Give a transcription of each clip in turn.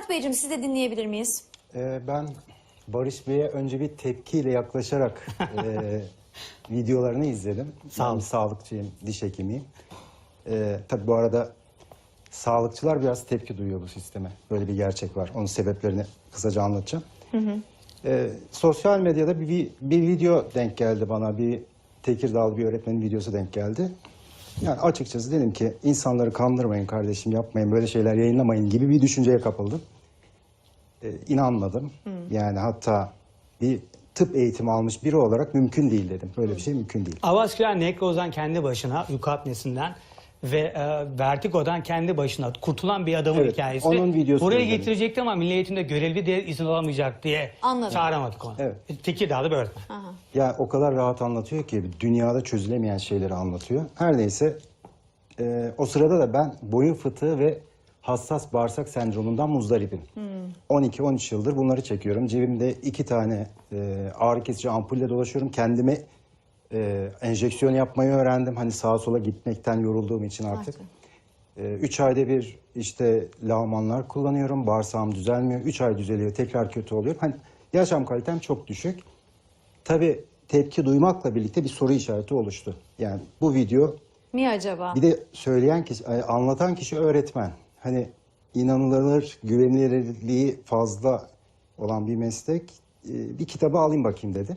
Bülent Beyciğim siz de dinleyebilir miyiz? Ee, ben Barış Bey'e önce bir tepkiyle yaklaşarak e, videolarını izledim. Sağ Ben sağlıkçıyım, diş hekimiyim. Ee, tabii bu arada sağlıkçılar biraz tepki duyuyor bu sisteme. Böyle bir gerçek var. Onun sebeplerini kısaca anlatacağım. Ee, sosyal medyada bir, bir, bir video denk geldi bana. Bir Tekirdağlı bir öğretmenin videosu denk geldi. Yani açıkçası dedim ki insanları kandırmayın kardeşim yapmayın böyle şeyler yayınlamayın gibi bir düşünceye kapıldım. Ee, inanmadım. Yani hatta bir tıp eğitimi almış biri olarak mümkün değil dedim. Böyle bir şey mümkün değil. Avasküler nekrozdan kendi başına, uyku apnesinden ve e, vertigodan kendi başına kurtulan bir adamın Evet, hikayesi. onun videosunu Buraya izledim. getirecektim ama milli eğitimde görevli diye izin alamayacak diye Anladım. çağıramadık onu. Evet. Tekirdağ'da bir öğretmen. Aha. Ya o kadar rahat anlatıyor ki dünyada çözülemeyen şeyleri anlatıyor. Her neyse e, o sırada da ben boyun fıtığı ve hassas bağırsak sendromundan muzdaribim. 12-13 yıldır bunları çekiyorum. Cebimde iki tane e, ağrı kesici ampulle dolaşıyorum. Kendime e, enjeksiyon yapmayı öğrendim. Hani sağa sola gitmekten yorulduğum için artık. Artık. 3 ayda bir işte lavmanlar kullanıyorum. Bağırsağım düzelmiyor. 3 ay düzeliyor. Tekrar kötü oluyor. Hani yaşam kalitem çok düşük. Tabii tepki duymakla birlikte bir soru işareti oluştu. Yani bu video Mi acaba? bir de söyleyen kişi, e, anlatan kişi öğretmen. Hani inanılır, güvenilirliği fazla olan bir meslek. E, Bir kitabı alayım bakayım dedi.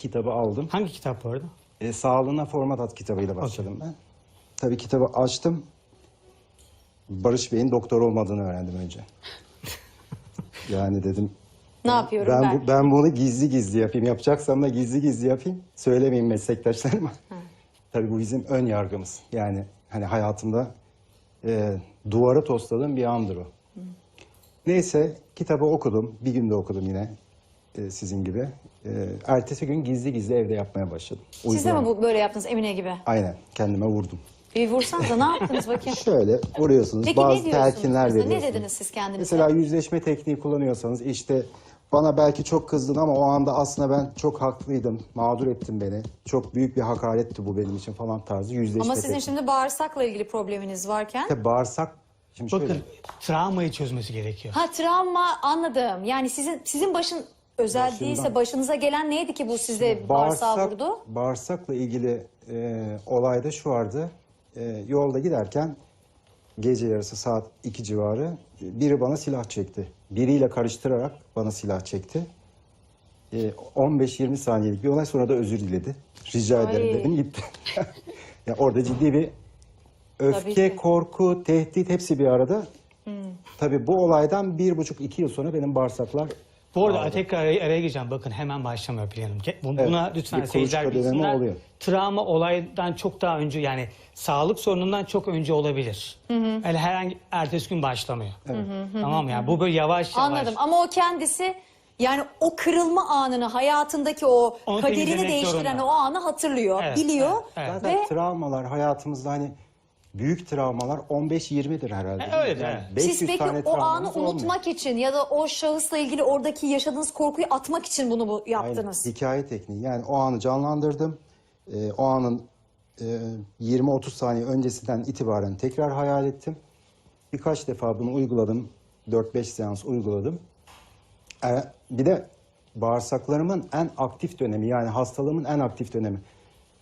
Kitabı aldım. Hangi kitap arada? E, Sağlığına Format At kitabıyla başladım ben. Tabii kitabı açtım. Barış Bey'in doktor olmadığını öğrendim önce. yani dedim ne yapıyorum ben, ben? bu- ben bunu gizli gizli yapayım. Yapacaksam da gizli gizli yapayım. Söylemeyeyim meslektaşlarıma. Tabii bu bizim ön yargımız. Yani hani hayatımda e, duvarı tostladığım bir andır o. Neyse kitabı okudum. Bir günde okudum yine e, sizin gibi. E, ertesi gün gizli gizli evde yapmaya başladım. Siz de mi bu, böyle yaptınız Emine gibi? Aynen kendime vurdum. Bir vursanıza ne yaptınız bakayım? Şöyle vuruyorsunuz. Peki bazı ne telkinler mesela? veriyorsunuz. Ne dediniz siz kendinize? Mesela yüzleşme tekniği kullanıyorsanız işte bana belki çok kızdın ama o anda aslında ben çok haklıydım. Mağdur ettin beni. Çok büyük bir hakaretti bu benim için falan tarzı yüzleşme Ama sizin tekniği. şimdi bağırsakla ilgili probleminiz varken. İşte bağırsak şimdi Bakın şöyle. travmayı çözmesi gerekiyor. Ha travma anladım. Yani sizin sizin başın özel Başından. değilse başınıza gelen neydi ki bu sizde bağırsağı vurdu? Bağırsakla ilgili e, olayda şu vardı. E, yolda giderken gece yarısı saat 2 civarı e, biri bana silah çekti. Biriyle karıştırarak bana silah çekti. E, 15-20 saniyelik bir olay sonra da özür diledi. Rica Ay. ederim dedim gitti. ya orada ciddi bir öfke, ki. Hmm. korku, tehdit hepsi bir arada. Tabii bu olaydan bir buçuk iki yıl sonra benim bağırsaklar Bu arada tekrar araya, araya gireceğim. Bakın hemen başlamıyor planım. Ke- bu- Evet, Buna lütfen seyirciler bilsinler. oluyor. Travma olaydan çok daha önce yani sağlık sorunundan çok önce olabilir. Yani herhangi ertesi gün başlamıyor. Tamam mı? Yani bu böyle yavaş yavaş. Anladım ama o kendisi yani o kırılma anını hayatındaki o Onu kaderini değiştiren zorunda. o anı hatırlıyor, Evet, biliyor evet, evet. Zaten ve travmalar hayatımızda hani büyük travmalar 15-20'dir herhalde. E, öyledir, Yani evet. 500 siz peki tane o anı travmamız olmuyor. unutmak için ya da o şahısla ilgili oradaki yaşadığınız korkuyu atmak için bunu bu Aynen. yaptınız. Hikaye tekniği. Yani o anı canlandırdım. Ee, o anın e, 20-30 saniye öncesinden itibaren tekrar hayal ettim. Birkaç defa bunu uyguladım. 4-5 seans uyguladım. Ee, bir de bağırsaklarımın en aktif dönemi yani hastalığımın en aktif dönemi.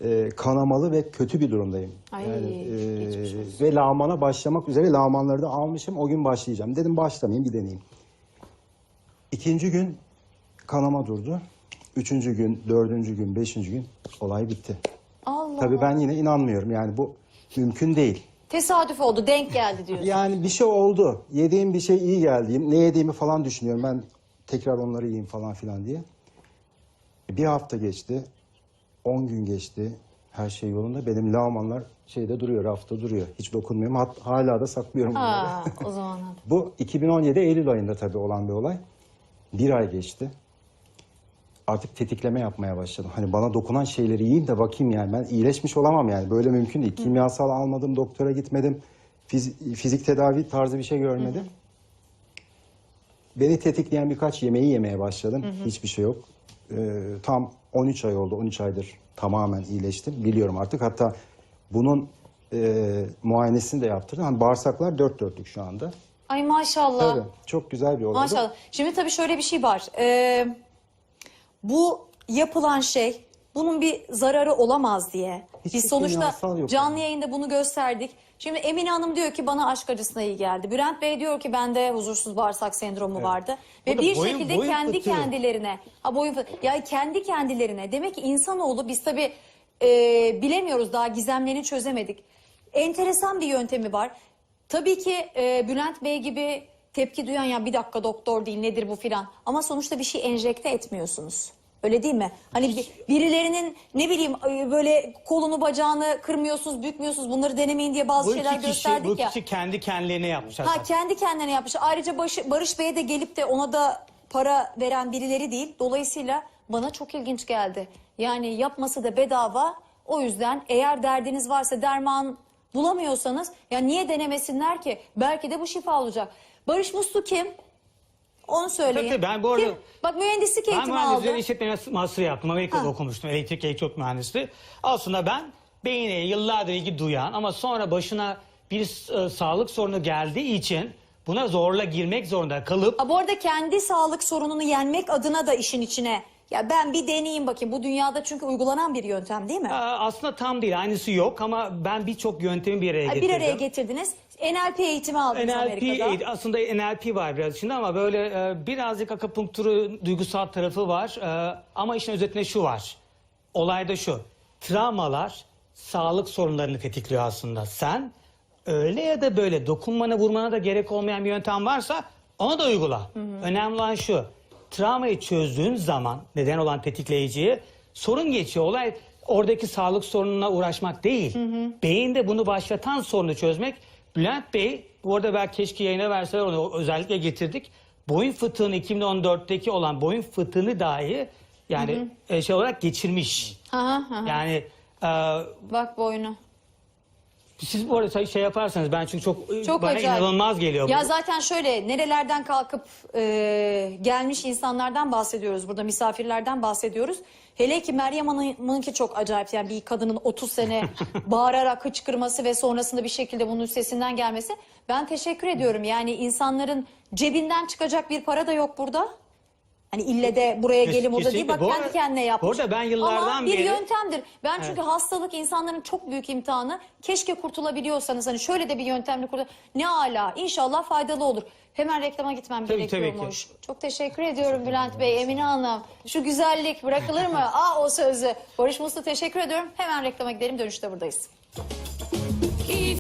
Ee, kanamalı ve kötü bir durumdayım. Ay, Yani, e, ve lağmana başlamak üzere lağmanları da almışım. O gün başlayacağım. Dedim başlamayayım bir deneyeyim. İkinci gün kanama durdu. Üçüncü gün, dördüncü gün, beşinci gün olay bitti. Allah Tabii ben yine inanmıyorum. Yani bu mümkün değil. Tesadüf oldu, denk geldi diyorsun. Yani bir şey oldu. Yediğim bir şey iyi geldi. Ne yediğimi falan düşünüyorum. Ben tekrar onları yiyeyim falan filan diye. Bir hafta geçti. On gün geçti. Her şey yolunda. Benim lağmanlar şeyde duruyor, rafta duruyor. Hiç dokunmuyorum. Hat, hala da saklıyorum bunları. Ha, o zaman. Bu 2017 Eylül ayında tabii olan bir olay. Bir ay geçti. Artık tetikleme yapmaya başladım. Hani bana dokunan şeyleri yiyeyim de bakayım yani. Ben iyileşmiş olamam yani. Böyle mümkün değil. Kimyasal almadım, doktora gitmedim. Fiz- fizik tedavi tarzı bir şey görmedim. Beni tetikleyen birkaç yemeği yemeye başladım. Hiçbir şey yok. Ee, tam 13 ay oldu. 13 aydır tamamen iyileştim. Biliyorum artık. Hatta bunun e, muayenesini de yaptırdım. Hani bağırsaklar dört dörtlük şu anda. Ay maşallah. Tabii, çok güzel bir olay. Maşallah. Şimdi tabii şöyle bir şey var. Ee, bu yapılan şey bunun bir zararı olamaz diye. Hiçbir Biz sonuçta kimyasal yok canlı yani. yayında bunu gösterdik. Şimdi Emine Hanım diyor ki bana aşk acısına iyi geldi. Bülent Bey diyor ki bende huzursuz bağırsak sendromu vardı. Ve Burada bir boyun- şekilde boyun kendi fıtığı. kendilerine, ha boyun fıtığı, ya kendi kendilerine demek ki insanoğlu biz tabii e, bilemiyoruz daha gizemlerini çözemedik. Enteresan bir yöntemi var. Tabii ki e, Bülent Bey gibi tepki duyan ya bir dakika doktor değil nedir bu filan. Ama sonuçta bir şey enjekte etmiyorsunuz. Öyle değil mi? Hani bi- birilerinin ne bileyim böyle kolunu bacağını kırmıyorsunuz, bükmüyorsunuz. Bunları denemeyin diye bazı Bu şeyler kişi, gösterdik bu ya. kişi kendi kendilerine yapmışlar. Ha kendi kendine yapmış. Ayrıca Barış, Barış Bey'e de gelip de ona da para veren birileri değil. Dolayısıyla bana çok ilginç geldi. Yani yapması da bedava. O yüzden eğer derdiniz varsa derman bulamıyorsanız ya niye denemesinler ki? Belki de bu şifa olacak. Barış Muslu kim? Onu söyleyin. Tabii, ben bu arada- Kim? Bak mühendislik Ben eğitimi mühendisliğin aldı. işletme master yaptım. Amerika'da Ha. okumuştum. Elektrik elektrik mühendisliği. Aslında ben beyine yıllardır ilgi duyan ama sonra başına bir e, sağlık sorunu geldiği için buna zorla girmek zorunda kalıp Ha, bu arada kendi sağlık sorununu yenmek adına da işin içine ya ben bir deneyeyim bakayım. Bu dünyada çünkü uygulanan bir yöntem değil mi? e, aslında tam değil aynısı yok ama ben birçok yöntemi bir araya getirdim. Bir araya getirdiniz. NLP eğitimi aldınız NLP Amerika'da. eğit- aslında NLP var biraz içinde ama böyle e, birazcık akupunkturu duygusal tarafı var. E, ama işin özetinde şu var. Olay da şu. Travmalar sağlık sorunlarını tetikliyor aslında. Sen öyle ya da böyle dokunmana vurmana da gerek olmayan bir yöntem varsa onu da uygula. Önemli olan şu. Travmayı çözdüğün zaman neden olan tetikleyiciyi sorun geçiyor. Olay oradaki sağlık sorununa uğraşmak değil. Beyinde bunu başlatan sorunu çözmek. Bülent Bey bu arada belki keşke yayına verseler onu özellikle getirdik. Boyun fıtığını 2014'teki olan boyun fıtığını dahi yani e, şey olarak geçirmiş. Hı hı hı. Yani e, Bak boynu. Siz bu arada şey yaparsanız ben çünkü çok, Çok bana acayip. inanılmaz geliyor. Ya bu. zaten şöyle nerelerden kalkıp e, gelmiş insanlardan bahsediyoruz. Burada misafirlerden bahsediyoruz. Hele ki Meryem Hanım'ınki çok acayip. Yani bir kadının 30 sene bağırarak hıçkırması ve sonrasında bir şekilde bunun üstesinden gelmesi. Ben teşekkür ediyorum. Yani insanların cebinden çıkacak bir para da yok burada. Hani ille de buraya Kes- gelin burada değil. Bak Bu kendi arada- kendine yapmış. bu arada ben yıllardan Ama bir beri- yöntemdir. Ben çünkü hastalık insanların çok büyük imtihanı. Keşke kurtulabiliyorsanız hani şöyle de bir yöntemle kurtul. Ne ala. İnşallah faydalı olur. Hemen reklama gitmem Tabii, tabii gerekiyormuş. Çok teşekkür ediyorum Bülent Bey, Emine Hanım. Şu güzellik bırakılır mı? Aa o sözü. Barış Muslu teşekkür ediyorum. Hemen reklama gidelim. Dönüşte buradayız.